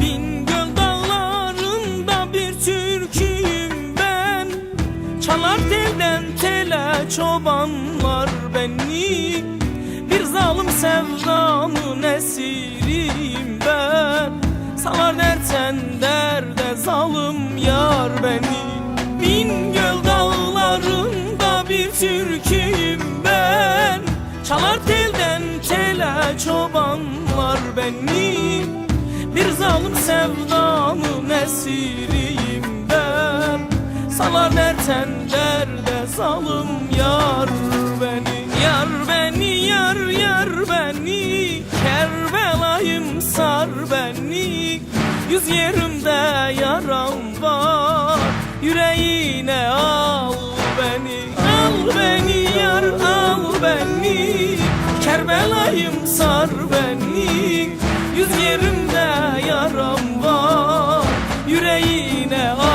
Bingöl dağlarında bir türküyüm ben. Çalar telden tele çobanlar beni. Bir zalim sevdanın esiriyim ben. Salar dersen derde zalim yar beni. Bin Bingöl dağlarında bir türküyüm ben. Çalar telden çobanlar beni Bir zalim sevdanın esiriyim ben. Salar dersen derde zalim yar beni? Yar beni yar yar beni. Kerbelayım sar beni. Yüz yerimde yaram var. Yüreğine al Kerbelayım sar beni. Yüz yerimde yaram var. Yüreğine al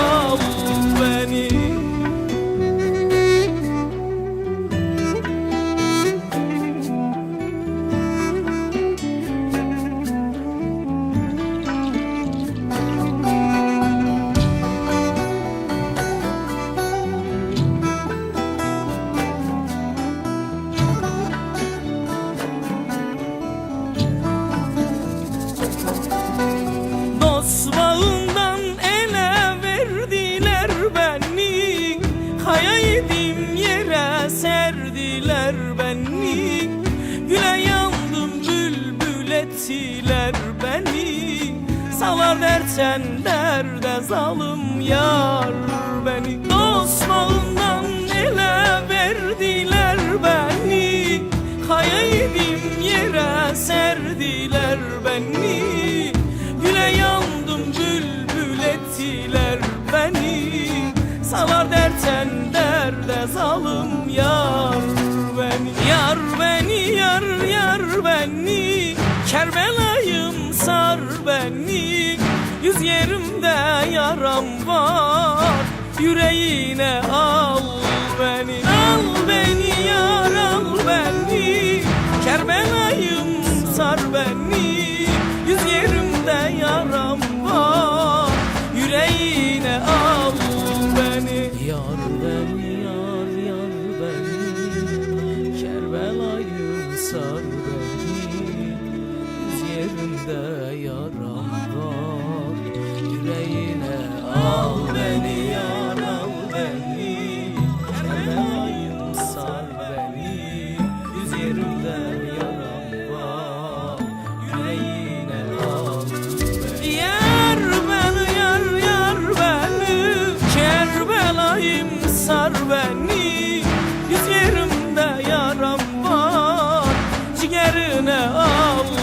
beni. Güle yandım bülbül ettiler beni. Salar dersen derde zalim yar beni. Dost bağından ele verdiler beni yar yar beni Kerbelayım sar beni. Yüz yerimde yaram var Yüreğine al beni. Al beni yar al beni. Kerbelayım sar beni oh.